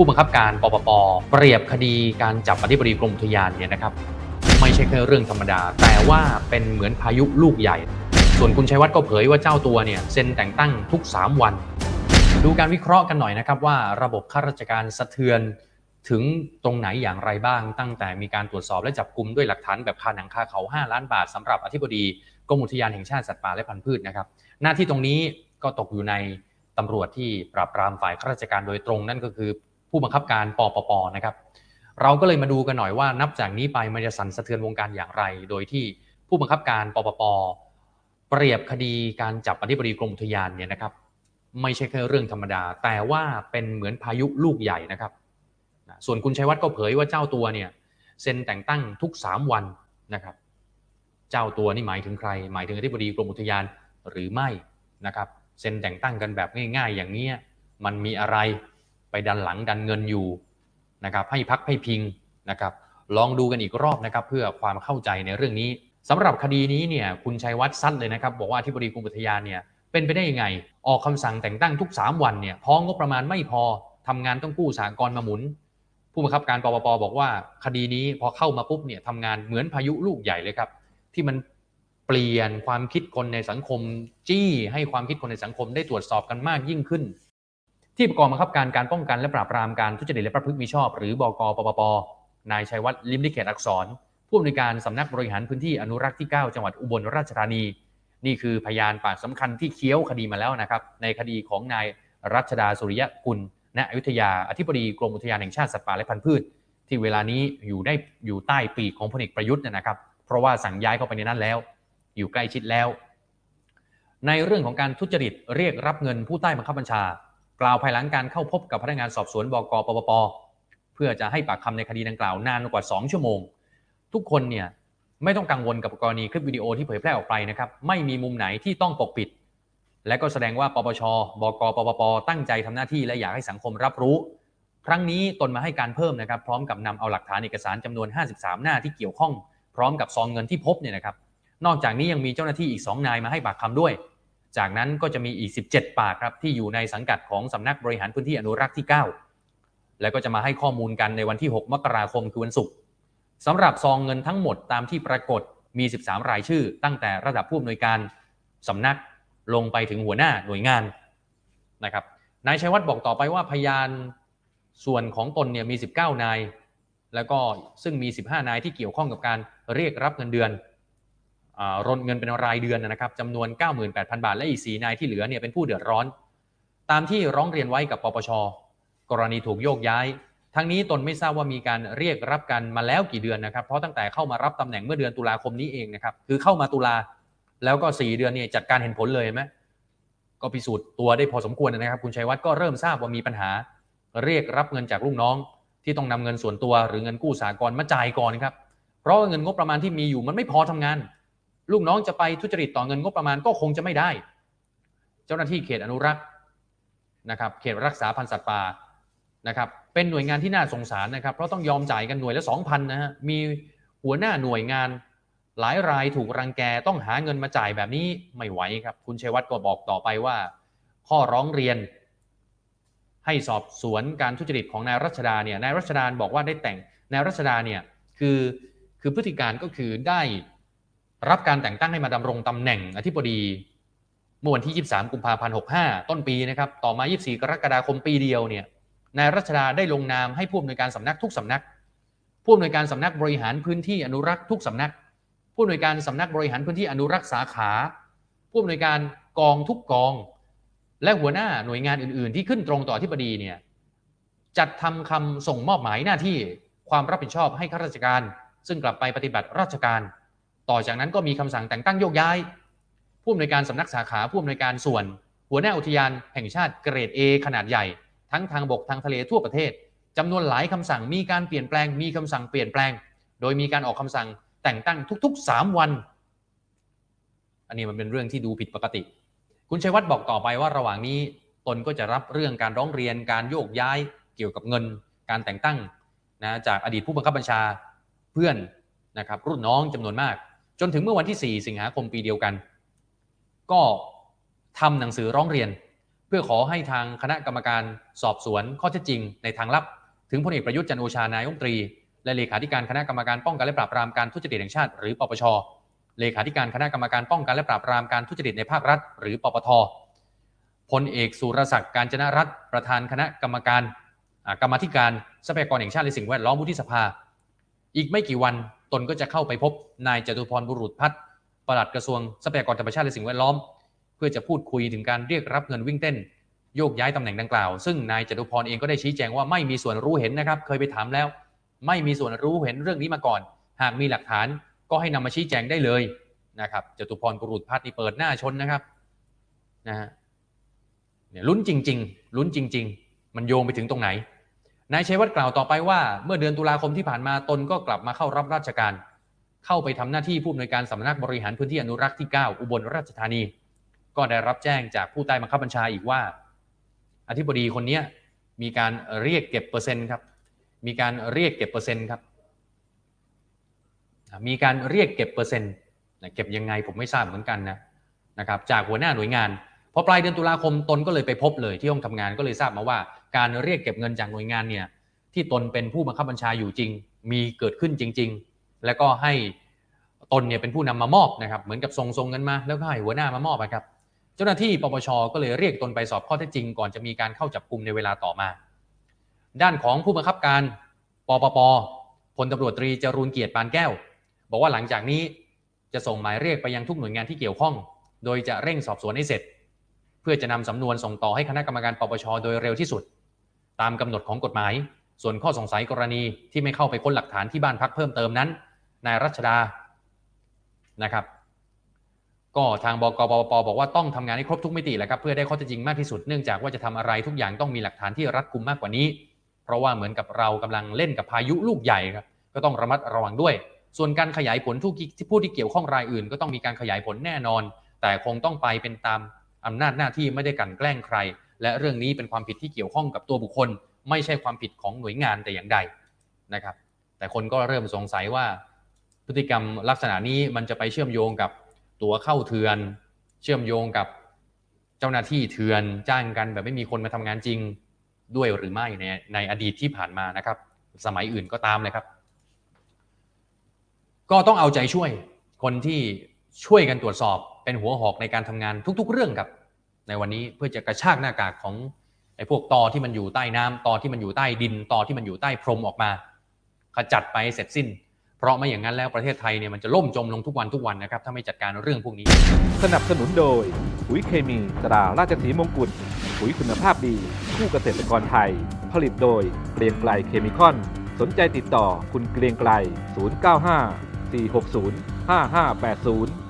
ผู้บังคับการปปปเปรียบคดีการจับอธิบดีกรมอุทยานเนี่ยนะครับไม่ใช่แค่เรื่องธรรมดา แต่ว่าเป็นเหมือนพายุลูกใหญ่ ส่วนคุณชัยวัฒน์ก็เผยว่าเจ้าตัวเนี่ยเซ็นแต่งตั้งทุก 3 วัน ดูการวิเคราะห์กันหน่อยนะครับว่าระบบข้าราชการสะเทือนถึงตรงไหนอย่างไรบ้าง ตั้งแต่มีการตรวจสอบและจับกลุ่มด้วยหลักฐานแบบคาหนังคาเขา 5 ล้านบาทสำหรับอธิบดีกรมอุทยานแห่งชาติสัตว์ป่าและพันธุ์พืชนะครับ หน้าที่ตรงนี้ก็ตกอยู่ในตำรวจที่ปราบปรามฝ่ายข้าราชการโดยตรงนั่นก็คือ ผู้บังคับการปปปนะครับ เราก็เลยมาดูกันหน่อยว่านับจากนี้ไปมันจะสั่นสะเทือนวงการอย่างไร โดยที่ผู้บังคับการปปปเปรียบคดีการจับอธิบดีกรมอุทยานเนี่ยนะครับ ไม่ใช่แค่เรื่องธรรมดา แต่ว่าเป็นเหมือนพายุลูกใหญ่นะครับ ส่วนคุณชัยวัฒน์ก็เผยว่าเจ้าตัวเนี่ยเซ็นแต่งตั้งทุก 3 วันนะครับ เจ้าตัวนี่หมายถึงใคร หมายถึงอธิบดีกรมอุทยานหรือไม่นะครับเซ็นแต่งตั้งกันแบบง่าย ๆ อย่างนี้ยมันมีอะไร ไปดันหลังดันเงินอยู่นะครับให้พักให้พิงนะครับลองดูกันอีกรอบนะครับเพื่อความเข้าใจในเรื่องนี้สำหรับคดีนี้เนี่ยคุณชัยวัฒน์ซัดเลยนะครับบอกว่าอธิบดีกรมอุทยานเนี่ยเป็นไปได้ยังไง ออกคำสั่งแต่งตั้งทุก 3 วันเนี่ยพองบประมาณไม่พอทำงานต้องกู้สหกรณ์มาหมุน ผู้บังคับการปปปบอกว่าคดีนี้พอเข้ามาปุ๊บเนี่ยทำงานเหมือนพายุลูกใหญ่เลยครับที่มันเปลี่ยนความคิดคนในสังคม จี้ให้ความคิดคนในสังคมได้ตรวจสอบกันมากยิ่งขึ้น ที่ประกอบังคับการการป้องกันและปราบปรามการทุจริตและประพฤติมิชอบ หรือบกปปปนายชัยวัฒน์ลิมลิเขตอักษร ผู้อำนวยการสำนักบริหารพื้นที่อนุรักษ์ที่ 9 จังหวัดอุบลราชธานี นี่คือพยานปากสำคัญที่เคี้ยวคดีมาแล้วนะครับ ในคดีของนายรัชดาสุริยะกุลณอยุธยาอธิบดีกรมอุทยานแห่งชาติสัตว์ป่าและพันธุ์พืช ที่เวลานี้อยู่ได้อยู่ใต้ปีกของพลเอกประยุทธ์นยนะครับ เพราะว่าสั่งย้ายเข้าไปในนั้นแล้ว อยู่ใกล้ชิดแล้ว ในเรื่องของการทุจริตเรียกรับเงินผู้ใต้บังคับบัญชา กล่าวภายหลังการเข้าพบกับพนักงานสอบสวนบกปปปเพื่อจะให้ปากคำในคดีดังกล่าวนานกว่า 2 ชั่วโมง ทุกคนเนี่ยไม่ต้องกังวลกับกรณีคลิปวิดีโอที่เผยแพร่ออกไปนะครับไม่มีมุมไหนที่ต้องปกปิด และก็แสดงว่าปปชบกปปปตั้งใจทำหน้าที่และอยากให้สังคมรับรู้ ครั้งนี้ตนมาให้การเพิ่มนะครับพร้อมกับนำเอาหลักฐานเอกสารจำนวน 53 หน้าที่เกี่ยวข้อง พร้อมกับซองเงินที่พบเนี่ยนะครับนอกจากนี้ยังมีเจ้าหน้าที่อีก 2 นายมาให้ปากคำด้วย จากนั้นก็จะมีอีก 17 ปากครับที่อยู่ในสังกัดของสำนักบริหารพื้นที่อนุรักษ์ที่ 9 แล้วก็จะมาให้ข้อมูลกันในวันที่ 6 มกราคมคือวันศุกร์สำหรับซองเงินทั้งหมดตามที่ปรากฏมี 13 รายชื่อ ตั้งแต่ระดับผู้อำนวยการสำนักลงไปถึงหัวหน้าหน่วยงานนะครับนายชัยวัฒน์บอกต่อไปว่าพยานส่วนของตนเนี่ยมี 19 นาย แล้วก็ซึ่งมี 15 นายที่เกี่ยวข้องกับการเรียกรับเงินเดือน รนเงินเป็นรายเดือนนะครับจำนวน 98,000 บาท และอีก4นายที่เหลือเนี่ยเป็นผู้เดือดร้อน ตามที่ร้องเรียนไว้กับปปช กรณีถูกโยกย้าย ทั้งนี้ตนไม่ทราบว่ามีการเรียกรับกันมาแล้วกี่เดือนนะครับ เพราะตั้งแต่เข้ามารับตำแหน่งเมื่อเดือนตุลาคมนี้เองนะครับ คือเข้ามาตุลาแล้วก็ 4 เดือนเนี่ยจัดการเห็นผลเลยไหมก็พิสูจน์ตัวได้พอสมควรนะครับ คุณชัยวัฒน์ก็เริ่มทราบว่ามีปัญหา เรียกรับเงินจากลูกน้อง ที่ต้องนำเงินส่วนตัวหรือเงินกู้สากลมาจ่ายก่อนครับ เพราะเงินงบประมาณที่มีอยู่มันไม่พอทำงาน ลูกน้องจะไปทุจริตต่อเงินงบประมาณก็คงจะไม่ได้ เจ้าหน้าที่เขตอนุรักษ์นะครับ เขตรักษาพันธุ์สัตว์ป่านะครับ เป็นหน่วยงานที่น่าสงสารนะครับ เพราะต้องยอมจ่ายกันหน่วยละ2,000นะฮะ มีหัวหน้าหน่วยงานหลายรายถูกรังแกต้องหาเงินมาจ่ายแบบนี้ไม่ไหวครับ คุณชัยวัฒน์ก็บอกต่อไปว่า ข้อร้องเรียน ให้สอบสวนการทุจริตของนายรัชดาเนี่ย นายรัชดาบอกว่าได้แต่ง นายรัชดาเนี่ยคือคือพฤติการก็คือได้ รับการแต่งตั้งให้มาดำรงตำแหน่งอธิบดี เมื่อวันที่ 23 กุมภาพันธ์ 65 ต้นปีนะครับ ต่อมา 24 กรกฎาคมปีเดียวเนี่ย นายรัชดาได้ลงนามให้ผู้อำนวยการสำนักทุกสำนัก ผู้อำนวยการสำนักบริหารพื้นที่อนุรักษ์ทุกสำนัก ผู้อำนวยการสำนักบริหารพื้นที่อนุรักษ์สาขา ผู้อำนวยการกองทุกกอง และหัวหน้าหน่วยงานอื่น ๆ ที่ขึ้นตรงต่ออธิบดีเนี่ย จัดทำคำส่งมอบหมายหน้าที่ความรับผิดชอบให้ข้าราชการ ซึ่งกลับไปปฏิบัติราชการ ต่อจากนั้นก็มีคำสั่งแต่งตั้งโยกย้าย ผู้อำนวยการสำนักสาขาผู้อำนวยการส่วน หัวหน้าอุทยานแห่งชาติเกรด A ขนาดใหญ่ ทั้งทางบกทางทะเลทั่วประเทศจำนวนหลายคำสั่งมีการเปลี่ยนแปลง มีคำสั่งเปลี่ยนแปลง โดยมีการออกคำสั่งแต่งตั้งทุก ๆ 3 วัน อันนี้มันเป็นเรื่องที่ดูผิดปกติ คุณชัยวัฒน์บอกต่อไปว่าระหว่างนี้ตนก็จะรับเรื่องการร้องเรียนการโยกย้ายเกี่ยวกับเงิน การแต่งตั้งนะจากอดีตผู้บังคับบัญชาเพื่อนนะครับรุ่นน้องจำนวนมาก จนถึงเมื่อวันที่ 4 สิงหาคมปีเดียวกัน ก็ทำหนังสือร้องเรียน เพื่อขอให้ทางคณะกรรมการสอบสวนข้อเท็จจริง ในทางลับ ถึงพลเอกประยุทธ์จันโอชานายกรัฐมตรี และเลขาธิการคณะกรรมการป้องกันและปราบปรามการทุจริตแห่งชาติ หรือปปช เลขาธิการคณะกรรมการป้องกันและปราบปรามการทุจริตในภาครัฐ หรือปปทพลเอกสุรศักดิ์การจนรัตน์ประธานคณะกรรมการกรรมธิการทรัพยากรแห่งชาติและสิ่งแวดล้อมวุฒิสภา อีกไม่กี่วัน ตนก็จะเข้าไปพบนายจตุพรบุรุษพัฒน์ปลัดกระทรวงทรัพยากรธรรมชาติและสิ่งแวดล้อม เพื่อจะพูดคุยถึงการเรียกรับเงินวิ่งเต้น โยกย้ายตำแหน่งดังกล่าว ซึ่งนายจตุพรเองก็ได้ชี้แจงว่าไม่มีส่วนรู้เห็นนะครับ เคยไปถามแล้ว ไม่มีส่วนรู้เห็นเรื่องนี้มาก่อน หากมีหลักฐานก็ให้นำมาชี้แจงได้เลยนะครับจตุพรบุรุษพัฒน์นี่เปิดหน้าชนนะครับนะฮะเนี่ยลุ้นจริง ๆ ลุ้นจริง ๆ มันโยงไปถึงตรงไหน นายชัยวัฒน์กล่าวต่อไปว่าเมื่อเดือนตุลาคมที่ผ่านมาตนก็กลับมาเข้ารับราชการ เข้าไปทำหน้าที่ผู้อำนวยการสำนักบริหารพื้นที่อนุรักษ์ที่ 9 อุบลราชธานี ก็ได้รับแจ้งจากผู้ใต้บังคับบัญชาอีกว่า อธิบดีคนนี้มีการเรียกเก็บเปอร์เซ็นต์ครับ มีการเรียกเก็บเปอร์เซ็นต์ครับ มีการเรียกเก็บเปอร์เซ็นต์เก็บยังไงผมไม่ทราบเหมือนกันนะนะครับจากหัวหน้าหน่วยงานพอปลายเดือนตุลาคมตนก็เลยไปพบเลยที่ห้องทำงานก็เลยทราบมาว่า การเรียกเก็บเงินจากหน่วยงานเนี่ยที่ตนเป็นผู้บังคับบัญชาอยู่จริง มีเกิดขึ้นจริง ๆ แล้วก็ให้ตนเนี่ยเป็นผู้นำมามอบนะครับเหมือนกับส่งส่งเงินมาแล้วก็ให้หัวหน้ามามอบนะครับเจ้าหน้าที่ปปชก็เลยเรียกตนไปสอบข้อเท็จจริง ก่อนจะมีการเข้าจับกลุ่มในเวลาต่อมา ด้านของผู้บังคับการปปปพลตำรวจตรีจรูนเกียรติปานแก้ว บอกว่าหลังจากนี้จะส่งหมายเรียกไปยังทุกหน่วยงานที่เกี่ยวข้อง โดยจะเร่งสอบสวนให้เสร็จ เพื่อจะนำสำนวนส่งต่อให้คณะกรรมการปปชโดยเร็วที่สุด ตามกำหนดของกฎหมาย ส่วนข้อสงสัยกรณีที่ไม่เข้าไปค้นหลักฐานที่บ้านพักเพิ่มเติมนั้นนายรัชดานะครับ ก็ทางบกปปบอกว่าต้องทำงานให้ครบทุกมิติแหละครับเพื่อได้ข้อเท็จจริงมากที่สุดเนื่องจากว่าจะทำอะไรทุกอย่างต้องมีหลักฐานที่รัดกุมมากกว่านี้ เพราะว่าเหมือนกับเรากำลังเล่นกับพายุลูกใหญ่ครับก็ต้องระมัดระวังด้วย ส่วนการขยายผลทุกที่ผู้ที่เกี่ยวข้องรายอื่น ก็ต้องมีการขยายผลแน่นอน แต่คงต้องไปเป็นตามอำนาจหน้าที่ไม่ได้กันแกล้งใคร และเรื่องนี้เป็นความผิดที่เกี่ยวข้องกับตัวบุคคล ไม่ใช่ความผิดของหน่วยงานแต่อย่างใดนะครับ แต่คนก็เริ่มสงสัยว่า พฤติกรรมลักษณะนี้มันจะไปเชื่อมโยงกับตัวเข้าเถือน เชื่อมโยงกับเจ้าหน้าที่เถือนจ้างกันแบบไม่มีคนมาทำงานจริงด้วยหรือไม่ในในอดีตที่ผ่านมานะครับ สมัยอื่นก็ตามเลยครับ ก็ต้องเอาใจช่วยคนที่ช่วยกันตรวจสอบเป็นหัวหอกในการทำงานทุก ๆ เรื่องครับ ในวันนี้เพื่อจะกระชากหน้ากากของไอ้พวกตอที่มันอยู่ใต้น้ำตอที่มันอยู่ใต้ดินตอที่มันอยู่ใต้พรมออกมา ขจัดไปเสร็จสิ้น เพราะไม่อย่างนั้นแล้วประเทศไทยเนี่ยมันจะล่มจมลงทุกวันทุกวันนะครับถ้าไม่จัดการเรื่องพวกนี้ สนับสนุนโดยปุ๋ยเคมีตราราชสีมงกุฎปุ๋ยคุณภาพดี คู่เกษตรกรไทย ผลิตโดยเกรียงไกลเคมีคอน สนใจติดต่อคุณเกรียงไกล 095 460 5580